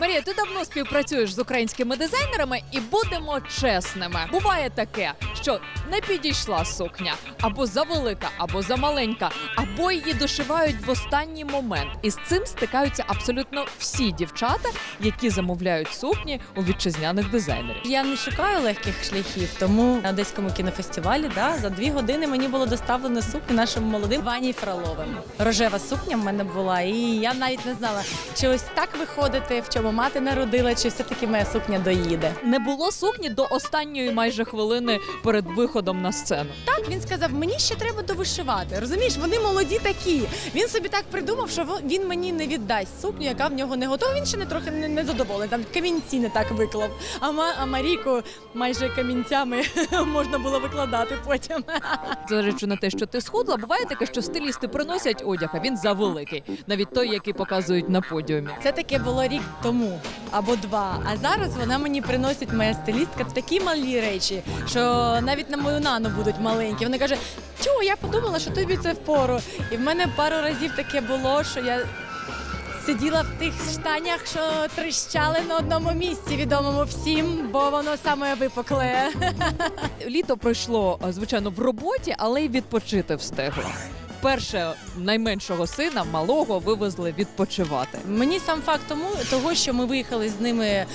Марія, ти давно співпрацюєш з українськими дизайнерами, і будемо чесними. Буває таке, що не підійшла сукня або завелика, або замаленька, або її дошивають в останній момент. І з цим стикаються абсолютно всі дівчата, які замовляють сукні у вітчизняних дизайнерів. Я не шукаю легких шляхів, тому на одеському кінофестивалі да, за дві години мені було доставлено сукню нашим молодим Вані Фроловим. Рожева сукня в мене була, і я навіть не знала, чи ось так виходити, в чому мати народила, чи все-таки моя сукня доїде. Не було сукні до останньої майже хвилини перед виходом на сцену. Так він сказав, мені ще треба довишивати. Розумієш, вони молоді такі. Він собі так придумав, що він мені не віддасть сукню, яка в нього не готова. Він ще не трохи не, не задоволений. Там камінці не так виклав. А, ма, а Марійку майже камінцями можна було викладати потім. Зважаючи на те, що ти схудла, буває таке, що стилісти приносять одяг, а він завеликий, навіть той, який показують на подіумі. Це таке було рік тому або два. А зараз вона мені приносить моя стилістка такі малі речі, що навіть на мою нану будуть маленькі. Вона каже: Тю, я подумала, що тобі це впору. І в мене пару разів таке було, що я. Сиділа в тих штанях, що тріщали на одному місці, відомому всім, бо воно саме випукле. Літо пройшло, звичайно, в роботі, але й відпочити встигла. Перше найменшого сина, малого, вивезли відпочивати. Мені сам факт тому, того, що ми виїхали з ними е,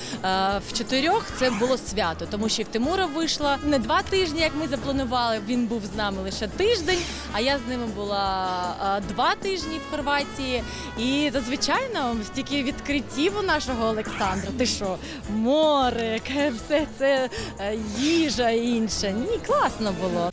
в чотирьох, це було свято, тому що в Тимура вийшла не два тижні, як ми запланували. Він був з нами лише тиждень, а я з ними була е, два тижні в Хорватії. І то, звичайно, стільки відкриттів у нашого Олександра. Ти що, море, все це е, їжа і інше. Ні, класно було.